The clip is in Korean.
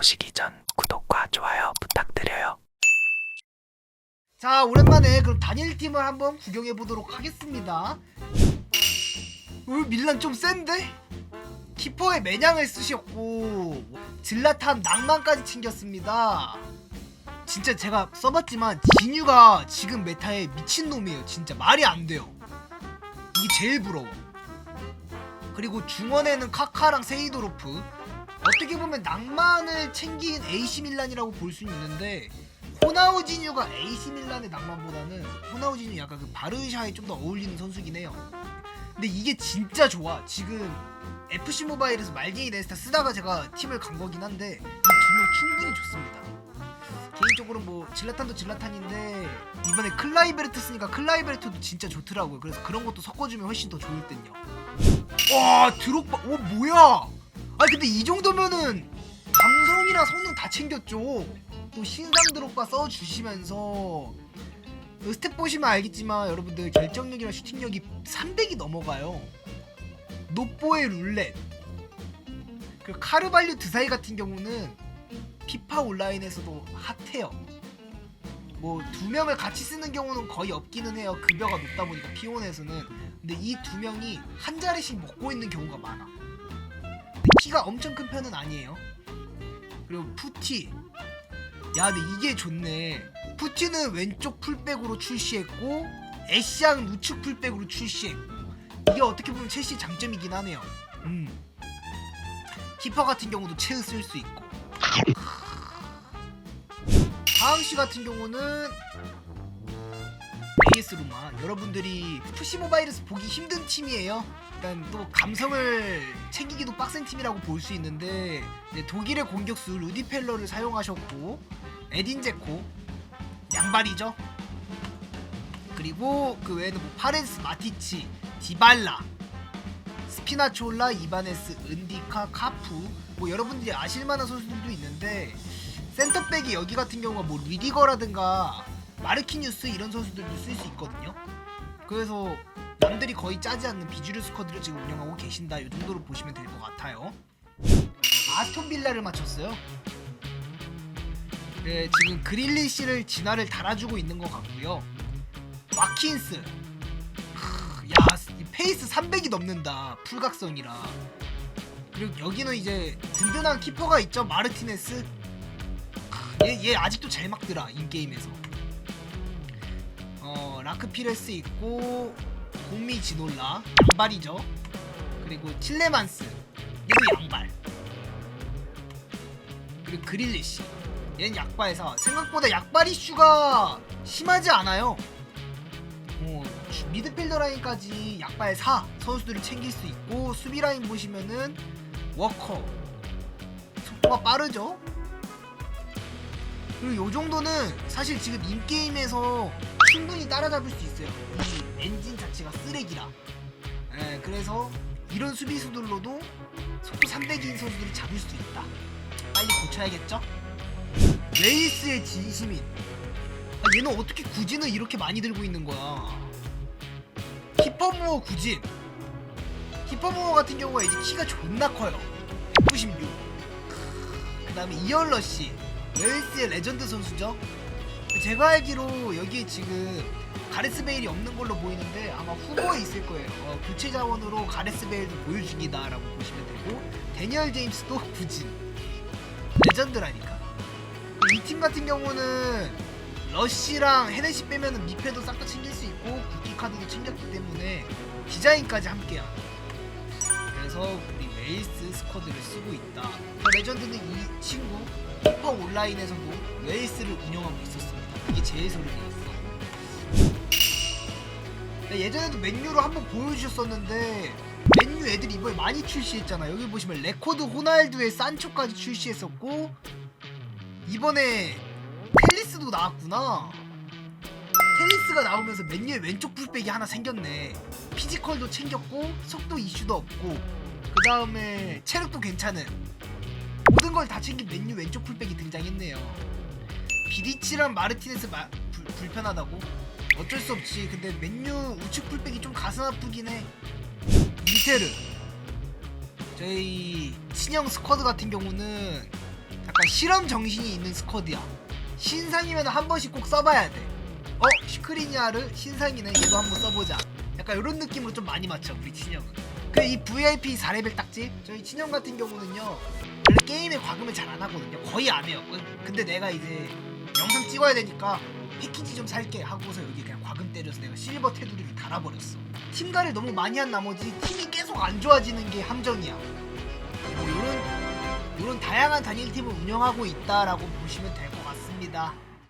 보시기 전 구독과 좋아요 부탁드려요. 자 오랜만에 그럼 단일 팀을 한번 구경해 보도록 하겠습니다. 어, 밀란 좀 센데? 키퍼에 매냥을 쓰셨고 질라탄 낭만까지 챙겼습니다. 진짜 제가 써봤지만 진유가 지금 메타에 미친 놈이에요. 진짜 말이 안 돼요. 이게 제일 부러워. 그리고 중원에는 카카랑 세이도로프 어떻게 보면 낭만을 챙긴 AC 밀란이라고 볼 수는 있는데 호나우지뉴가 AC 밀란의 낭만보다는 호나우지뉴 약간 그 바르샤에 좀 더 어울리는 선수긴 해요. 근데 이게 진짜 좋아. 지금 FC 모바일에서 말갱이 네스타 쓰다가 제가 팀을 간 거긴 한데 이 두 명 충분히 좋습니다. 개인적으로 뭐 질라탄도 질라탄인데 이번에 클라이베르트 쓰니까 클라이베르트도 진짜 좋더라고요. 그래서 그런 것도 섞어주면 훨씬 더 좋을 듯요. 와 드록바, 오 뭐야? 아 근데 이 정도면은 감성이랑 성능 다 챙겼죠. 또 신상 드롭바 써주시면서 그 스텝 보시면 알겠지만 여러분들 결정력이랑 슈팅력이 300이 넘어가요. 노뽀의 룰렛 그 카르발류 드사이 같은 경우는 피파 온라인에서도 핫해요. 뭐 두 명을 같이 쓰는 경우는 거의 없기는 해요. 급여가 높다 보니까 피온에서는 근데 이 두 명이 한 자리씩 먹고 있는 경우가 많아. 키가 엄청 큰 편은 아니에요. 그리고 푸티. 야 근데 이게 좋네. 푸티는 왼쪽 풀백으로 출시했고 애쉬앙 우측 풀백으로 출시했고. 이게 어떻게 보면 첼시 장점이긴 하네요. 음. 키퍼 같은 경우도 체을 쓸 수 있고. 하항 씨 같은 경우는 AS 로마 여러분들이 푸시 모바일에서 보기 힘든 팀이에요 일단 또 감성을 챙기기도 빡센 팀이라고 볼 수 있는데 이제 독일의 공격수 루디 펠러를 사용하셨고 에딘 제코 양발이죠. 그리고 그 외에는 뭐 파렌스, 마티치, 디발라, 스피나초라, 이바네스, 은디카, 카푸 뭐 여러분들이 아실만한 선수들도 있는데 센터백이 여기 같은 경우가 뭐 리디거라든가 마르키뉴스 이런 선수들도 쓸 수 있거든요. 그래서 남들이 거의 짜지 않는 비주류 스쿼드를 지금 운영하고 계신다 이 정도로 보시면 될 것 같아요. 아스톤 빌라를 맞췄어요. 네, 지금 그릴리시를 진화를 달아주고 있는 것 같고요. 와킨스, 크, 야, 이 페이스 300이 넘는다. 풀각성이라. 그리고 여기는 이제 든든한 키퍼가 있죠. 마르티네스. 크, 얘, 얘 아직도 잘 막더라 인게임에서. 어, 라크피레스 있고 공미 지놀라 양발이죠. 그리고 칠레만스 얘도 양발. 그리고 그릴리시 얘는 약발에서 생각보다 약발 이슈가 심하지 않아요. 어, 주- 미드필더 라인까지 약발 4 선수들을 챙길 수 있고 수비 라인 보시면은 워커 속도가 빠르죠. 그리고 요 정도는 사실 지금 인게임에서 충분히 따라잡을 수 있어요. 이 엔진 자체가 쓰레기라. 예, 그래서 이런 수비수들로도 속도 300인 선수들이 잡을 수 있다. 빨리 고쳐야겠죠? 레이스의 진심인. 아, 얘는 어떻게 구진을 이렇게 많이 들고 있는 거야? 히퍼무어 구진. 히퍼무어 같은 경우가 이제 키가 존나 커요. 196. 그 다음에 이얼러시. 웨일스의 레전드 선수죠. 제가 알기로 여기에 지금 가레스 베일이 없는 걸로 보이는데 아마 후보에 있을 거예요. 어, 교체 자원으로 가레스 베일도 보유 중이다라고 보시면 되고 데니얼 제임스도 구진. 레전드라니까. 이 팀 같은 경우는 러쉬랑 헤네시 빼면은 미패도 싹 다 챙길 수 있고 굿키 카드도 챙겼기 때문에 디자인까지 함께야. 그래서 우리 웨일스 스쿼드를 쓰고 있다. 저 레전드는 이 친구 히퍼 온라인에서도 웨일스를 운영하고 있었습니다. 이게 제일 소름이 있어. 네, 예전에도 맨유로 한번 보여주셨었는데 맨유 애들이 이번에 많이 출시했잖아. 여기 보시면 레코드 호날두의 산초까지 출시했었고 이번에 텔리스도 나왔구나. 텔리스가 나오면서 맨유의 왼쪽 풀백이 하나 생겼네. 피지컬도 챙겼고 속도 이슈도 없고 그 다음에 체력도 괜찮은 모든 걸 다 챙긴 맨유 왼쪽 풀백이 등장했네요. 비리치랑 마르티네스 마, 불, 불편하다고? 어쩔 수 없지. 근데 맨유 우측 풀백이 좀 가슴 아프긴 해. 인테르 저희 친형 스쿼드 같은 경우는 약간 실험 정신이 있는 스쿼드야. 신상이면 한 번씩 꼭 써봐야 돼. 어? 슈크리니아르 신상이네 얘도 한번 써보자. 약간 이런 느낌으로 좀 많이 맞춰 우리 친형. 그 이 VIP 4레벨 딱지 저희 친형 같은 경우는요 원래 게임에 과금을 잘 안 하거든요. 거의 안 해요. 근데 내가 이제 영상 찍어야 되니까 패키지 좀 살게 하고서 여기 그냥 과금 때려서 내가 실버 테두리를 달아버렸어. 팀가를 너무 많이 한 나머지 팀이 계속 안 좋아지는 게 함정이야. 뭐 이런 이런 다양한 단일 팀을 운영하고 있다라고 보시면 될 것 같습니다.